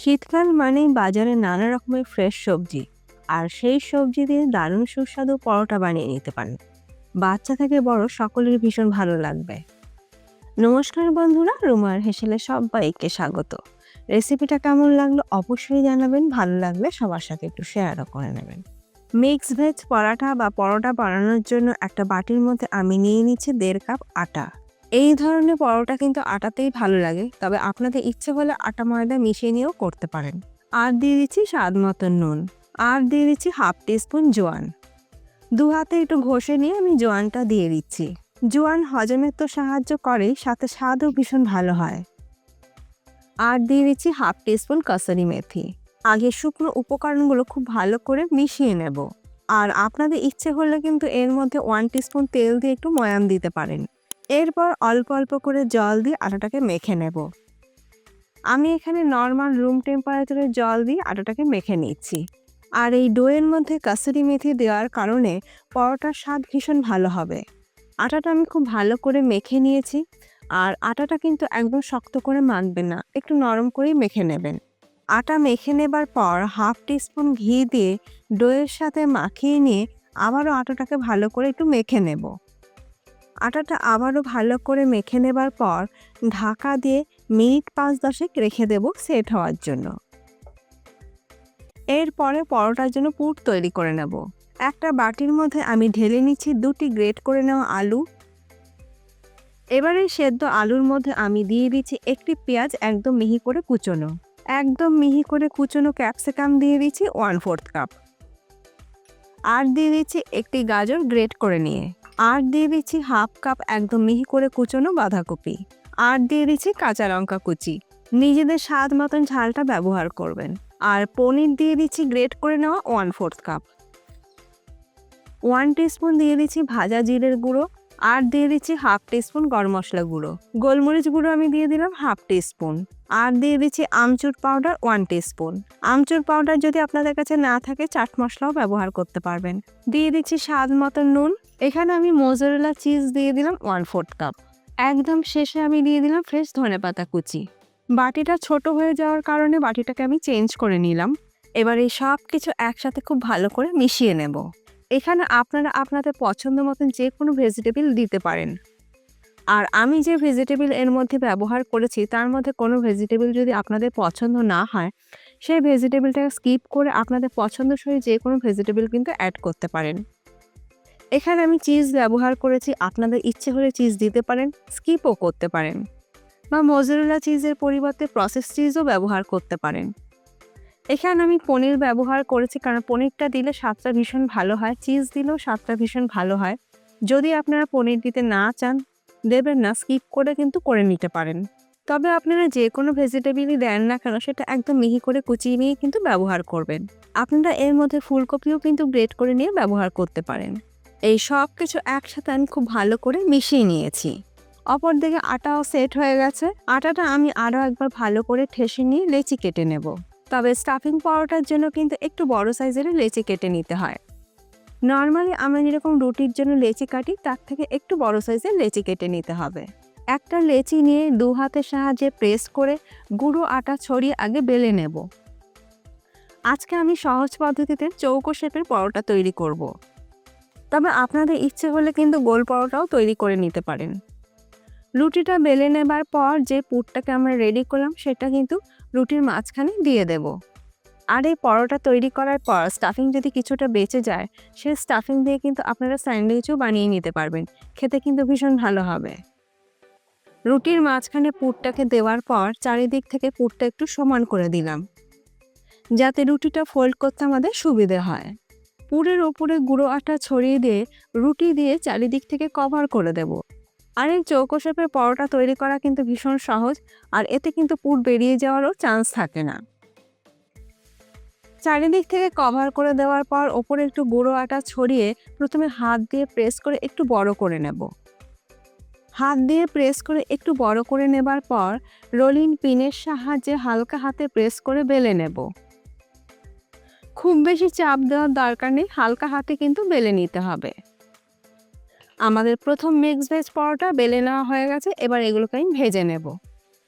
শীতকাল মানেই বাজারে নানা রকমের ফ্রেশ সবজি। আর সেই সবজি দিয়ে দারুণ সুস্বাদু পরোটা বানিয়ে নিতে পারেন। বাচ্চা থেকে বড় সকলের ভীষণ ভালো লাগবে। নমস্কার বন্ধুরা, রুমার হেসেলে সবাইকে স্বাগত। রেসিপিটা কেমন লাগল অবশ্যই জানাবেন, ভালো লাগলে সবার সাথে একটু শেয়ারও করে নেবেন। মিক্স ভেজ পরাঠা বা পরোটা বানানোর জন্য একটা বাটির মধ্যে আমি নিয়ে নিচ্ছি দেড় কাপ আটা। এই ধরনের পরোটা কিন্তু আটাতেই ভালো লাগে। তবে আপনাদের ইচ্ছে হলে আটা ময়দা মিশিয়ে নিয়েও করতে পারেন। আর দিয়ে দিচ্ছি স্বাদ মতন নুন। আর দিয়ে দিচ্ছি হাফ টিস্পুন জোয়ান। দু হাতে একটু ঘষে নিয়ে আমি জোয়ানটা দিয়ে দিচ্ছি। জোয়ান হজমের তো সাহায্য করে সাথে স্বাদও ভীষণ ভালো হয়। আর দিয়ে দিচ্ছি হাফ টিস্পুন কাসুরি মেথি। আগে শুকনো উপকরণগুলো খুব ভালো করে মিশিয়ে নেব। আর আপনাদের ইচ্ছে হলে কিন্তু এর মধ্যে ওয়ান টিস্পুন তেল দিয়ে একটু ময়াম দিতে পারেন। এরপর অল্প অল্প করে জল দিয়ে আটাটাকে মেখে নেব। আমি এখানে নর্মাল রুম টেম্পারেচারে জল দিয়ে আটাটাকে মেখে নিচ্ছি। আর এই ডোয়ের মধ্যে কাসুরি মেথি দেওয়ার কারণে পরোটার স্বাদ ভীষণ ভালো হবে। আটাটা আমি খুব ভালো করে মেখে নিয়েছি আর আটাটা কিন্তু একদম শক্ত করে মাখবেন না, একটু নরম করেই মেখে নেবেন। আটা মেখে নেবার পর হাফ টিস্পুন ঘি দিয়ে ডোয়ের সাথে মাখিয়ে নিয়ে আবারও আটাটাকে ভালো করে একটু মেখে নেব। আটাটা আবারও ভালো করে মেখে নেবার পর ঢাকা দিয়ে মিনিট পাঁচ দশেক রেখে দেব সেট হওয়ার জন্য। এরপরে পরোটার জন্য পুর তৈরি করে নেব। একটা বাটির মধ্যে আমি ঢেলে নিচ্ছি দুটি গ্রেট করে নেওয়া আলু। এবারে সেদ্ধ আলুর মধ্যে আমি দিয়ে দিচ্ছি একটি পেঁয়াজ একদম মিহি করে কুচোনো। একদম মিহি করে কুচোনো ক্যাপসিকাম দিয়ে দিচ্ছি ওয়ান ফোর্থ কাপ। আর দিয়ে দিচ্ছি একটি গাজর গ্রেট করে নিয়ে। আর দিয়ে দিচ্ছি হাফ কাপ একদম মিহি করে কুচোনো বাঁধাকপি। আর দিয়ে দিচ্ছি কাঁচা লঙ্কা কুচি। নিজেদের স্বাদ মতন ঝালটা ব্যবহার করবেন। আর পনির দিয়ে দিচ্ছি গ্রেট করে নেওয়া one fourth cup one teaspoon দিয়ে দিচ্ছি ভাজা জিরের গুঁড়ো। আর দিয়ে দিচ্ছি হাফ টিস্পুন গরম মশলা গুঁড়ো। গোলমরিচ গুঁড়ো আমি দিয়ে দিলাম হাফ টিস্পুন আর দিয়ে দিচ্ছি amchur powder one teaspoon amchur powder যদি আপনাদের কাছে না থাকে, চাট মশলাও ব্যবহার করতে পারবেন। দিয়ে দিচ্ছি স্বাদ মতো নুন। এখানে আমি মোজারেলা চিজ দিয়ে দিলাম ওয়ান ফোর্থ কাপ একদম শেষে আমি দিয়ে দিলাম ফ্রেশ ধনেপাতা কুচি। বাটিটা ছোট হয়ে যাওয়ার কারণে বাটিটাকে আমি চেঞ্জ করে নিলাম। এবার এই সব কিছু একসাথে খুব ভালো করে মিশিয়ে নেব। এখানে আপনারা আপনাদের পছন্দ মতন যে কোনো ভেজিটেবল দিতে পারেন। আর আমি যে ভেজিটেবল এর মধ্যে ব্যবহার করেছি, তার মধ্যে কোনো ভেজিটেবল যদি আপনাদের পছন্দ না হয়, সেই ভেজিটেবলটাকে স্কিপ করে আপনাদের পছন্দসই যে কোনো ভেজিটেবল কিন্তু অ্যাড করতে পারেন। এখানে আমি চিজ ব্যবহার করেছি, আপনাদের ইচ্ছে হলে চিজ দিতে পারেন স্কিপও করতে পারেন। বা মজুরুলা চিজের পরিবর্তে প্রসেস চিজও ব্যবহার করতে পারেন। এখানে আমি পনির ব্যবহার করেছি, কারণ পনিরটা দিলে স্বাদটা ভীষণ ভালো হয় চিজ দিলেও স্বাদটা ভীষণ ভালো হয়। যদি আপনারা পনির দিতে না চান দেবেন না স্কিপ করে কিন্তু করে নিতে পারেন। তবে আপনারা যে কোনো ভেজিটেবিলই দেন না কেন, সেটা একদম মিহি করে কুচিয়ে নিয়ে কিন্তু ব্যবহার করবেন। আপনারা এর মধ্যে ফুলকপিও কিন্তু গ্রেট করে নিয়ে ব্যবহার করতে পারেন। এই সব কিছু একসাথে আমি খুব ভালো করে মিশিয়ে নিয়েছি। অপরদিকে আটাও সেট হয়ে গেছে। আটাটা আমি আরও একবার ভালো করে ঠেসে নিয়ে লেচি কেটে নেব। তবে স্টাফিং পরোটার জন্য কিন্তু একটু বড় সাইজের লেচি কেটে নিতে হয়। নর্মালি আমরা যেরকম রুটির জন্য লেচি কাটি, তার থেকে একটু বড় সাইজের লেচি কেটে নিতে হবে। একটা লেচি নিয়ে দু হাতের সাহায্যে প্রেস করে গুঁড়ো আটা ছড়িয়ে আগে বেলে নেব। আজকে আমি সহজ পদ্ধতিতে চৌকো শেপের পরোটা তৈরি করব। তবে আপনাদের ইচ্ছে হলে কিন্তু গোল পরোটাও তৈরি করে নিতে পারেন। রুটিটা বেলে নেবার পর যে পুরটাকে আমরা রেডি করলাম, সেটা কিন্তু রুটির মাঝখানে দিয়ে দেব। আর এই পরোটা তৈরি করার পর স্টাফিং যদি কিছুটা বেঁচে যায়, সেই স্টাফিং দিয়ে কিন্তু আপনারা স্যান্ডউইচও বানিয়ে নিতে পারবেন। খেতে কিন্তু ভীষণ ভালো হবে। রুটির মাঝখানে পুরটাকে দেওয়ার পর চারিদিক থেকে পুরটা একটু সমান করে দিলাম। যাতে রুটিটা ফোল্ড করতে আমাদের সুবিধে হয়। পুরের ওপরে গুঁড়ো আটা ছড়িয়ে দিয়ে রুটি দিয়ে চারিদিক থেকে কভার করে দেব। আর এই চৌকো শেপের পরোটা তৈরি করা কিন্তু ভীষণ সহজ, আর এতে কিন্তু পুর বেরিয়ে যাওয়ারও চান্স থাকে না। চারিদিক থেকে কভার করে দেওয়ার পর ওপরে একটু গুঁড়ো আটা ছড়িয়ে প্রথমে হাত দিয়ে প্রেস করে একটু বড় করে নেব। হাত দিয়ে প্রেস করে একটু বড় করে নেবার পর রোলিং পিনের সাহায্যে হালকা হাতে প্রেস করে বেলে নেব। খুব বেশি চাপ দেওয়ার দরকার নেই, হালকা হাতে কিন্তু বেলে নিতে হবে। আমাদের প্রথম মিক্স ভেজ পরোটা বেলে নেওয়া হয়ে গেছে, এবার এগুলোকে আমি ভেজে নেব।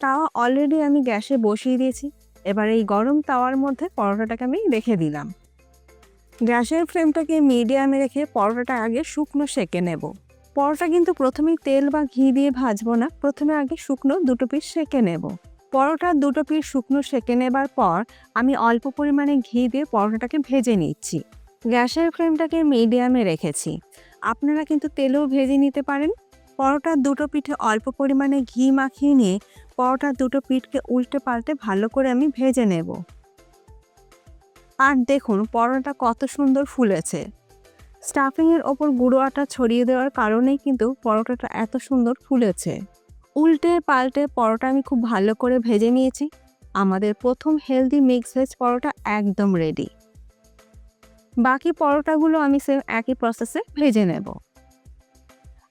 তাওয়া অলরেডি আমি গ্যাসে বসিয়ে দিয়েছি। এবার এই গরম তাওয়ার মধ্যে পরোটাটাকে আমি রেখে দিলাম। গ্যাসের ফ্লেমটাকে মিডিয়ামে রেখে পরোটাটা আগে শুকনো সেঁকে নেব। পরোটা কিন্তু প্রথমেই তেল বা ঘি দিয়ে ভাজবো না, প্রথমে আগে শুকনো দুটো পিস সেঁকে নেব। পরোটার দুটো পিস শুকনো সেঁকে নেবার পর আমি অল্প পরিমাণে ঘি দিয়ে পরোটাটাকে ভেজে নিচ্ছি। গ্যাসের ফ্লেমটাকে মিডিয়ামে রেখেছি। আপনারা কিন্তু তেলেও ভেজে নিতে পারেন। পরোটার দুটো পিঠে অল্প পরিমাণে ঘি মাখিয়ে নিয়ে পরোটার দুটো পিঠকে উল্টে পাল্টে ভালো করে আমি ভেজে নেব। আর দেখুন পরোটা কত সুন্দর ফুলেছে। স্টাফিংয়ের ওপর গুঁড়ো আটা ছড়িয়ে দেওয়ার কারণেই কিন্তু পরোটাটা এত সুন্দর ফুলেছে। উল্টে পাল্টে পরোটা আমি খুব ভালো করে ভেজে নিয়েছি। আমাদের প্রথম হেলদি মিক্স ভেজ পরোটা একদম রেডি বাকি পরোটাগুলো আমি সেম একই প্রসেসে ভেজে নেব।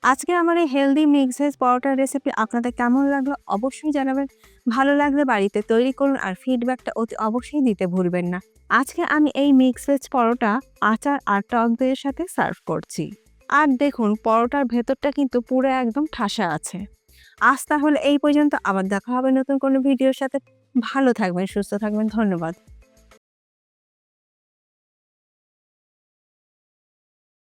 আজকে আমার এই হেলদি মিক্স ভেজ পরোটার রেসিপি আপনাদের কেমন লাগল অবশ্যই জানাবেন। ভালো লাগলে বাড়িতে তৈরি করুন আর ফিডব্যাকটা অতি অবশ্যই দিতে ভুলবেন না। আজকে আমি এই মিক্স ভেজ পরোটা, আচার আর টক দইয়ের সাথে সার্ভ করছি। আর দেখুন, পরোটার ভেতরটা কিন্তু পুরো একদম ঠাসা আছে। আজ তাহলে এই পর্যন্ত, আবার দেখা হবে নতুন কোনো ভিডিওর সাথে। ভালো থাকবেন, সুস্থ থাকবেন, ধন্যবাদ।